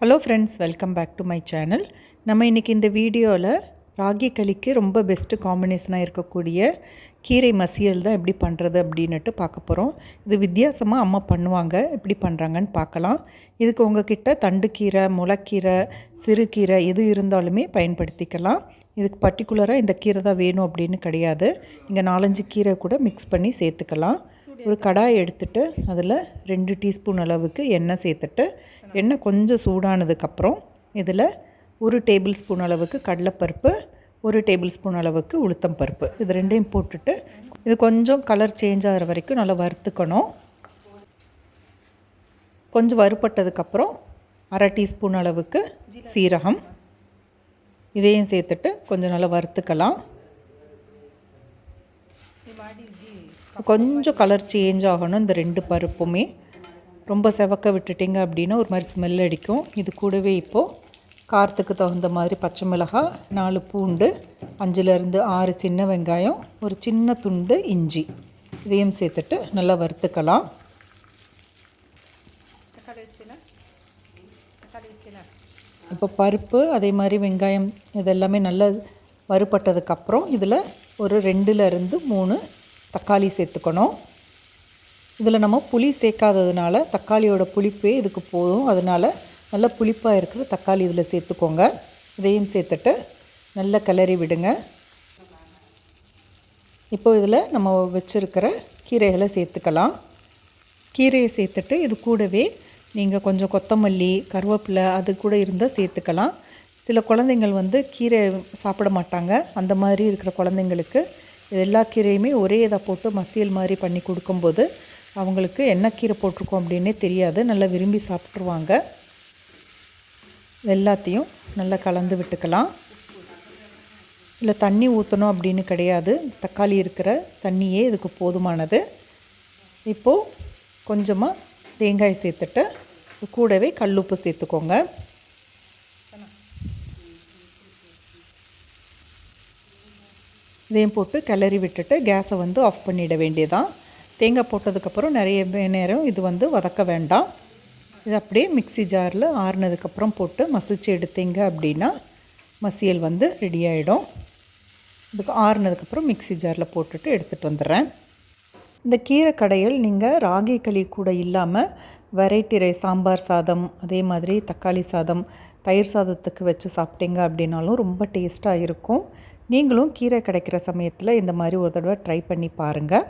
Hello friends welcome back to my channel நம்ம இன்றைக்கி இந்த வீடியோவில் ராகி களிக்கு ரொம்ப பெஸ்ட்டு காம்பினேஷனாக இருக்கக்கூடிய கீரை மசியல் தான் எப்படி பண்ணுறது அப்படின்னுட்டு பார்க்க போகிறோம் இது வித்தியாசமாக அம்மா பண்ணுவாங்க எப்படி பண்ணுறாங்கன்னு பார்க்கலாம். இதுக்கு உங்ககிட்ட தண்டுக்கீரை முளைக்கீரை சிறுகீரை எது இருந்தாலுமே பயன்படுத்திக்கலாம். இதுக்கு பர்டிகுலராக இந்த கீரை தான் வேணும் அப்படின்னு கிடையாது. இங்கே நாலஞ்சு கீரை கூட மிக்ஸ் பண்ணி சேர்த்துக்கலாம். ஒரு கடாய் எடுத்துட்டு அதில் ரெண்டு டீஸ்பூன் அளவுக்கு எண்ணெய் சேர்த்துட்டு எண்ணெய் கொஞ்சம் சூடானதுக்கப்புறம் இதில் ஒரு டேபிள் ஸ்பூன் அளவுக்கு கடலைப்பருப்பு ஒரு டேபிள் ஸ்பூன் அளவுக்கு உளுத்தம் பருப்பு. இது ரெண்டையும் போட்டுட்டு இது கொஞ்சம் கலர் சேஞ்ச் ஆகிற வரைக்கும் நல்லா வறுத்துக்கணும். கொஞ்சம் வறுப்பட்டதுக்கப்புறம் அரை டீஸ்பூன் அளவுக்கு சீரகம். இதையும் சேர்த்துட்டு கொஞ்சம் நல்லா வறுத்துக்கலாம். கொஞ்சம் கலர் சேஞ்ச் ஆகணும் இந்த ரெண்டு பருப்புமே. ரொம்ப செவக்க விட்டுட்டிங்க அப்படின்னா ஒரு மாதிரி ஸ்மெல் அடிக்கும். இது கூடவே இப்போது காரத்துக்கு தகுந்த மாதிரி பச்சை மிளகாய் நாலு பூண்டு அஞ்சுலேருந்து ஆறு சின்ன வெங்காயம் ஒரு சின்ன துண்டு இஞ்சி. இதையும் சேர்த்துட்டு நல்லா வறுத்துக்கலாம். இப்போ பருப்பு அதே மாதிரி வெங்காயம் இதெல்லாமே நல்லா வறுபட்டதுக்கப்புறம் இதில் ஒரு ரெண்டுலேருந்து மூணு தக்காளி சேர்த்துக்கணும். இதில் நம்ம புளி சேர்க்காததுனால தக்காளியோட புளிப்பே இதுக்கு போதும். அதனால் நல்லா புளிப்பாக இருக்கிற தக்காளி இதில் சேர்த்துக்கோங்க. இதையும் சேர்த்துட்டு நல்லா கிளறி விடுங்க. இப்போ இதில் நம்ம வச்சுருக்கிற கீரைகளை சேர்த்துக்கலாம். கீரையை சேர்த்துட்டு இது கூடவே நீங்கள் கொஞ்சம் கொத்தமல்லி கருவேப்பிலை அது கூட இருந்தால் சேர்த்துக்கலாம். சில குழந்தைங்கள் வந்து கீரை சாப்பிட மாட்டாங்க. அந்த மாதிரி இருக்கிற குழந்தைங்களுக்கு எல்லா கீரையுமே ஒரே இதை போட்டு மசியல் மாதிரி பண்ணி கொடுக்கும்போது அவங்களுக்கு என்ன கீரை போட்டிருக்கோம் அப்படின்னே தெரியாது. நல்லா விரும்பி சாப்பிட்ருவாங்க எல்லாத்தையும் நல்லா கலந்து விட்டுக்கலாம். இல்லை தண்ணி ஊற்றணும் அப்படின்னு கிடையாது. தக்காளி இருக்கிற தண்ணியே இதுக்கு போதுமானது. இப்போது கொஞ்சமாக தேங்காய் சேர்த்துட்டு கூடவே கல்லுப்பு சேர்த்துக்கோங்க. இதையும் போட்டு கிளறி விட்டுட்டு கேஸை வந்து ஆஃப் பண்ணிட வேண்டியதான் தேங்காய் போட்டதுக்கப்புறம் நிறைய நேரம் இது வந்து வதக்க வேண்டாம். இது அப்படியே மிக்சி ஜாரில் ஆறுனதுக்கப்புறம் போட்டு மசிச்சு எடுத்தீங்க அப்படின்னா மசியல் வந்து ரெடி ஆகிடும் இதுக்கு ஆறுனதுக்கப்புறம் மிக்சி ஜாரில் போட்டுட்டு எடுத்துகிட்டு வந்துடுறேன். இந்த கீரை கடையில் நீங்கள் ராகி களி கூட இல்லாமல் வெரைட்டி ரைஸ் சாம்பார் சாதம் அதே மாதிரி தக்காளி சாதம் தயிர் சாதத்துக்கு வச்சு சாப்பிட்டீங்க அப்படின்னாலும் ரொம்ப டேஸ்ட்டாக இருக்கும். நீங்களும் கீரை கிடைக்கிற சமயத்தில் இந்த மாதிரி ஒரு தடவை ட்ரை பண்ணி பாருங்கள்